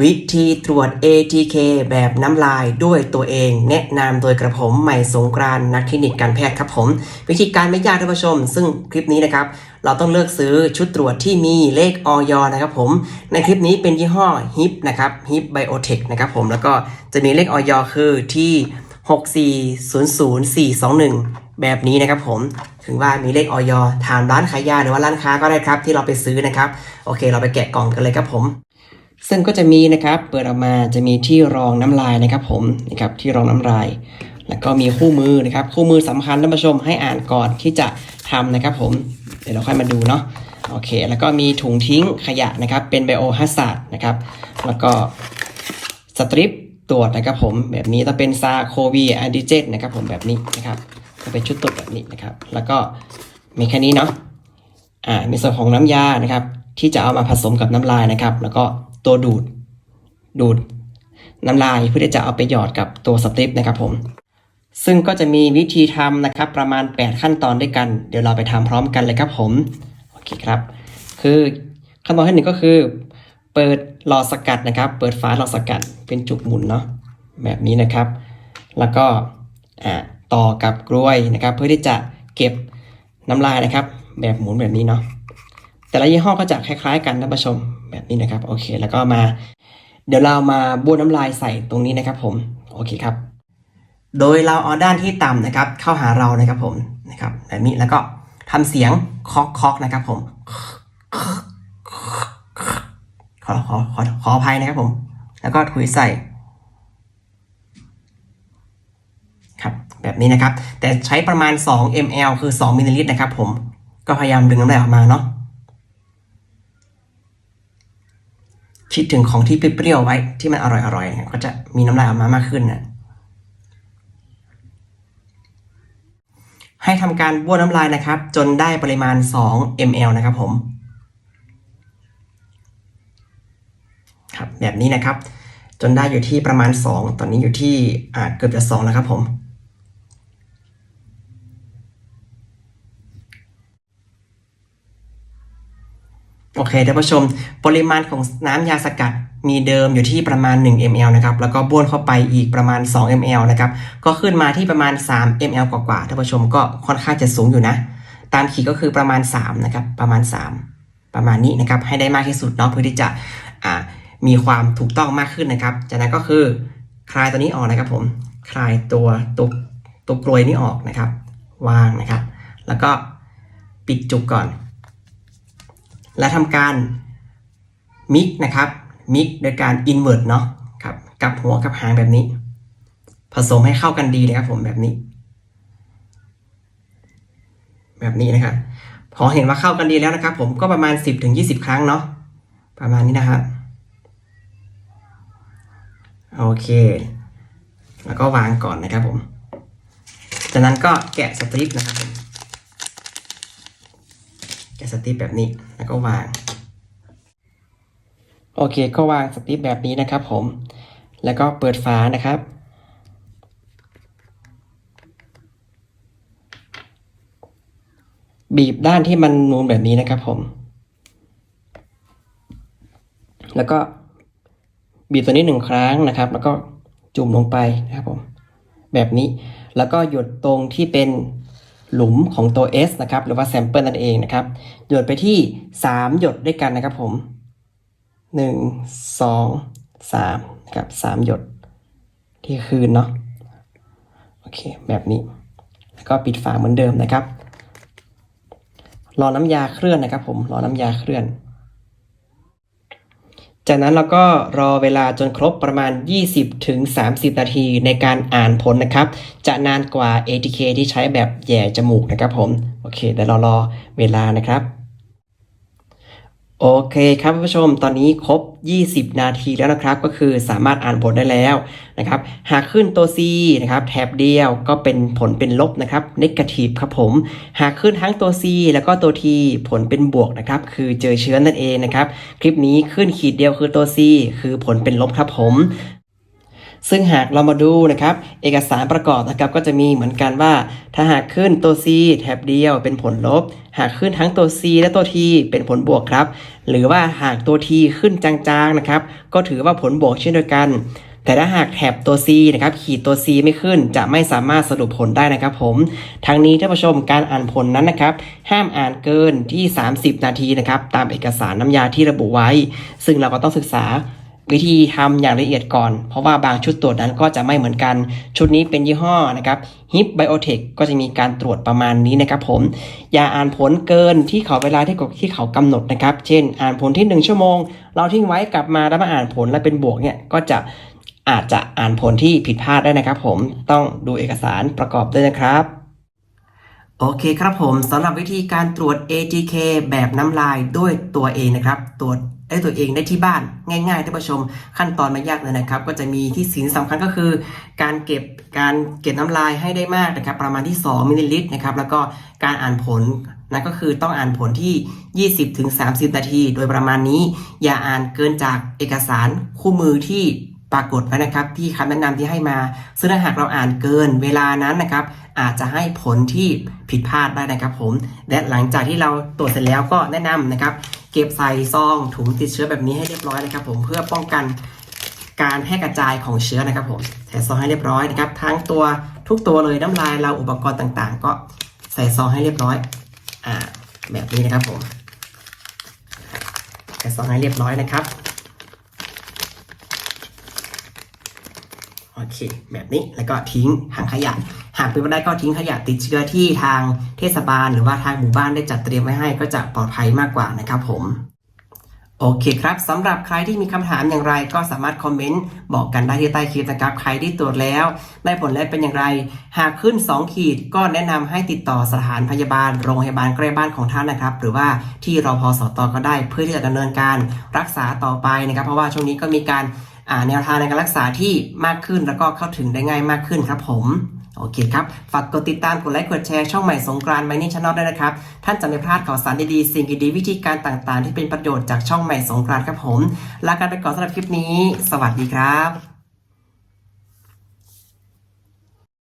วิธีตรวจ ATK แบบน้ำลายด้วยตัวเอง แนะนำโดยกระผมใหม่สงกรานต์นักคลินิกการแพทย์ครับผม วิธีการไม่ยากท่านผู้ชม ซึ่งคลิปนี้นะครับ เราต้องเลือกซื้อชุดตรวจที่มีเลขออยนะครับผม ในคลิปนี้เป็นยี่ห้อ HIP นะครับ HIP Biotech นะครับผมแล้วก็จะมีเลขออยคือที่ 6400421 แบบนี้นะครับผมถึงว่ามีเลขออยถามร้านขายยาหรือว่าร้านค้าก็ได้ครับที่เราไปซื้อนะครับโอเค เราไปแกะกล่องกันเลยครับผม ซึ่งก็จะมีนะครับเปิดออกมาจะมีที่รองน้ำลายนะครับผมนะครับที่รองน้ำลาย แล้วก็มีคู่มือนะครับคู่มือสำคัญท่านผู้ชมให้อ่านก่อนที่จะทำนะครับผมเดี๋ยวเราค่อยมาดูเนาะโอเค แล้วก็มีถุงทิ้งขยะนะครับเป็นไบโอฮัสซาร์ดนะครับแล้วก็สตริปตรวจนะครับผมแบบนี้จะเป็นซาโควีแอนติเจนนะครับผมแบบนี้นะครับจะเป็นชุดตรวจแบบนี้นะครับ แล้วก็มีแค่นี้เนาะอ่ามีส่วนของน้ำยานะครับที่จะเอามาผสมกับน้ำลายนะครับ แล้วก็ ตัวดูด ดูดน้ำลายเพื่อที่จะเอาไปหยอดกับตัวสติปนะครับผม ซึ่งก็จะมีวิธีทำนะครับประมาณ 8 ขั้นตอนด้วยกัน เดี๋ยวเราไปทำพร้อมกันเลยครับผม โอเคครับ คือขั้นตอนที่หนึ่งก็คือ เปิดหลอดสกัดนะครับ เปิดฝาหลอดสกัดเป็นจุกหมุนเนาะแบบนี้นะครับ แล้วก็ต่อกับกล้วยนะครับ เพื่อที่จะเก็บน้ำลายนะครับ แบบหมุนแบบนี้เนาะ แต่ละยี่ห้อก็จะคล้ายๆ กันท่านผู้ชมแบบนี้นะครับโอเค แล้วก็มา เดี๋ยวเรามาบ้วนน้ำลายใส่ตรงนี้นะครับผมโอเคครับ โดยเราเอาด้านที่ต่ำนะครับ เข้าหาเรานะครับผมนะครับแบบนี้แล้วก็ทำเสียงคาะเคาะนะครับผมขอขอขอขออภัยนะครับผม แล้วก็ถุยใส่ครับแบบนี้นะครับ แต่ใช้ประมาณ 2 ml คือ 2มิลลิลิตรนะครับผมก็พยายามดึงน้ำลายออกมาเนาะ คิดถึงของที่เปรี้ยวๆไว้ที่มันอร่อยๆก็จะมีน้ำลายออกมามากขึ้นนะให้ทำการบ้วนน้ำลายนะครับ จนได้ปริมาณ 2 ml นะครับผมครับแบบนี้นะครับ จนได้อยู่ที่ประมาณ 2 ตอนนี้อยู่ที่เกือบจะ2แล้วครับผม อเคท่านผู้ชม ปริมาณของน้ำยาสกัดมีเดิมอยู่ที่ประมาณ 1 ml นะครับ แล้วก็บ้วนเข้าไปอีกประมาณ 2 ml นะครับ ก็ขึ้นมาที่ประมาณ 3 ml กว่าๆ ท่านผู้ชมก็ค่อนข้างจะสูงอยู่นะ ตามขีดก็คือประมาณ 3 นะครับ ประมาณ 3 ประมาณนี้นะครับ ให้ได้มากที่สุดเนาะ เพื่อที่จะอ่ามีความถูกต้องมากขึ้นนะครับ จากนั้นก็คือคลายตัวนี้ออกนะครับผม คลายตัวตัวตัวกลวยนี้ออกนะครับ วางนะครับ แล้วก็ปิดจุกก่อน และทำการมิกนะครับมิกโดยการอินเวอร์ตเนาะครับกับหัวกับหางแบบนี้ ผสมให้เข้ากันดีนะครับผมแบบนี้ แบบนี้นะครับพอเห็นว่าเข้ากันดีแล้วนะครับ ผมก็ประมาณ 10-20 ครั้งเนาะประมาณนี้นะครับโอเค แล้วก็วางก่อนนะครับผม จากนั้นก็แกะสตริปนะครับผม แกะสติปแบบนี้แล้วก็วาง โอเคก็วางสติปแบบนี้นะครับผม แล้วก็เปิดฝานะครับ บีบด้านที่มันนูนแบบนี้นะครับผม แล้วก็บีบตัวนี้หนึ่งครั้งนะครับ แล้วก็จุ่มลงไปนะครับผม แบบนี้แล้วก็หยดตรงที่เป็น หลุมของตัว S นะครับหรือว่าแซมเปิลนั่นเองนะครับหยดไปที่ 3 หยดด้วยกันนะครับผม 1 2 3นะครับ3หยดที่คืนเนาะโอเคแบบนี้ แล้วก็ปิดฝาเหมือนเดิมนะครับ รอน้ำยาเคลื่อนนะครับผมรอน้ำยาเคลื่อน จากนั้นเราก็รอเวลาจนครบประมาณ 20ถึง30นาทีในการอ่านผลนะครับ จะนานกว่า ATK ที่ใช้แบบแหย่จมูกนะครับผม โอเคเดี๋ยวเรารอเวลานะครับ โอเคครับผู้ชมตอนนี้ครบ 20 นาทีแล้วนะครับ ก็คือสามารถอ่านผลได้แล้วนะครับ หากขึ้นตัว C นะครับแถบเดียวก็เป็นผลเป็นลบนะครับนิ่กทีบครับผม หากขึ้นทั้งตัว C แล้วก็ตัว T ผลเป็นบวกนะครับ คือเจอเชื้อนั่นเองนะครับ คลิปนี้ขึ้นขีดเดียวคือตัว C คือผลเป็นลบครับผม ซึ่งหากเรามาดูนะครับเอกสารประกอบนะครับก็จะมีเหมือนกันว่า ถ้าหากขึ้นตัว C แถบเดียวเป็นผลลบ หากขึ้นทั้งตัว C และตัว T เป็นผลบวกครับ หรือว่าหากตัว T ขึ้นจางๆนะครับก็ถือว่าผลบวกเช่นเดียวกัน แต่ถ้าหากแถบตัว C นะครับขีดตัว C ไม่ขึ้นจะไม่สามารถสรุปผลได้นะครับผมทั้งนี้ท่านผู้ชมการอ่านผลนั้นนะครับห้ามอ่านเกินที่ 30 นาทีนะครับตามเอกสารน้ำยาที่ระบุไว้ ซึ่งเราก็ต้องศึกษา วิธีทำอย่างละเอียดก่อน เพราะว่าบางชุดตรวจนั้นก็จะไม่เหมือนกัน ชุดนี้เป็นยี่ห้อนะครับ HIP Biotech ก็จะมีการตรวจประมาณนี้นะครับผมอย่าอ่านผลเกินที่เขาเวลาที่กที่เขากำหนดนะครับ เช่น อ่านผลที่ 1 ชั่วโมง เราทิ้งไว้กลับมาแล้วมาอ่านผลแล้วเป็นบวกเนี่ยก็จะอาจจะอ่านผลที่ผิดพลาดได้นะครับ ผมต้องดูเอกสารประกอบด้วยนะครับโอเคครับผมสำหรับวิธีการตรวจ ATK แบบน้ำลายด้วยตัวเองนะครับ ตรวจ ได้ตัวเองได้ที่บ้านง่ายๆท่านผู้ชม ขั้นตอนไม่ยากเลยนะครับ ก็จะมีที่สิ่งสำคัญก็คือ การเก็บการเก็บน้ำลายให้ได้มากนะครับ ประมาณที่ 2 มิลลิลิตรนะครับแล้วก็การอ่านผลนั่นก็คือต้องอ่านผลที่ 20-30 นาที โดยประมาณนี้ อย่าอ่านเกินจากเอกสารคู่มือที่ปรากฏไว้นะครับ ที่คำแนะนำที่ให้มา ซึ่งถ้าหากเราอ่านเกินเวลานั้นนะครับ อาจจะให้ผลที่ผิดพลาดได้นะครับผม และหลังจากที่เราตรวจเสร็จแล้วก็แนะนำนะครับ เก็บใส่ซองถุงติดเชื้อแบบนี้ให้เรียบร้อยนะครับ ผมเพื่อป้องกันการแพร่กระจายของเชื้อนะครับ ผมใส่ซองให้เรียบร้อยนะครับ ทั้งตัวทุกตัวเลยน้ำลายเราอุปกรณ์ต่างๆ ก็ใส่ซองให้เรียบร้อยอ่าแบบนี้นะครับผมใส่ซองให้เรียบร้อยนะครับ โอเค แบบนี้แล้วก็ทิ้งถังขยะ หากเป็นไปได้ก็ทิ้งขยะติดเชื้อที่ทางเทศบาล หรือว่าทางหมู่บ้านได้จัดเตรียมไว้ให้ก็จะปลอดภัยมากกว่านะครับผมโอเคครับสำหรับใครที่มีคำถามอย่างไรก็สามารถคอมเมนต์บอกกันได้ที่ใต้คลิปนะครับใครที่ตรวจแล้ว ได้ผลแล้วเป็นอย่างไร หากขึ้น 2 ขีดก็แนะนำให้ติดต่อสถานพยาบาลโรงพยาบาลใกล้บ้านของท่านนะครับ หรือว่าที่รอพอสตก็ได้เพื่อที่จะดำเนินการรักษาต่อไปนะครับ เพราะว่าช่วงนี้ก็มีการ แนวทางในการรักษาที่มากขึ้นแล้วก็เข้าถึงได้ง่ายมากขึ้นครับผมโอเคครับ ฝากกดติดตาม กดไลค์ กดแชร์ช่องใหม่สงกรานต์ไมนี่ช n น l ด้วยนะครับ ท่านจะไม่พลาดข่าวสารดีๆ สิ่งดีๆวิธีการต่างๆ ที่เป็นประโยชน์จากช่องใหม่สงกรานต์ครับผม ลากันไปก่อนสำหรับคลิปนี้ สวัสดีครับ